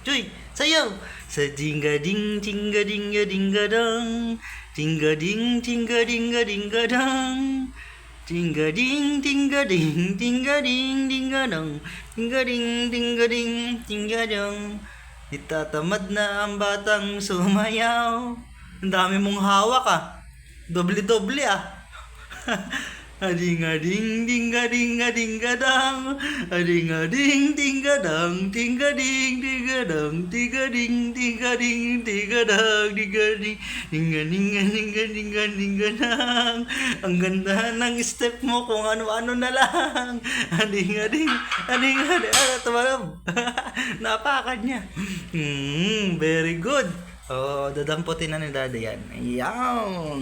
Cuy, sayang. Sejingga ding jingga dingga dingga dang. Jingga ding jingga dingga dingga dang. Jingga ding jingga ding jingga ding jingga dang. Jingga ding jingga ding jingga dang. Itatamad na ang batang sumayaw. Ang dami mong hawak ah. Doble-doble ah. Ading ading ding ading ading gadang ading ading ding gadang ding ading ding gadang ding ading ding ading ding gadang ding ading ding ading ading ading ading gadang ang ganda ng step mo kung ano-ano na lang. Ading ading ading ading ah, tumalab. Napakan niya. Hmm very good. Oh dadamputin na ni daddy yan. Ayan.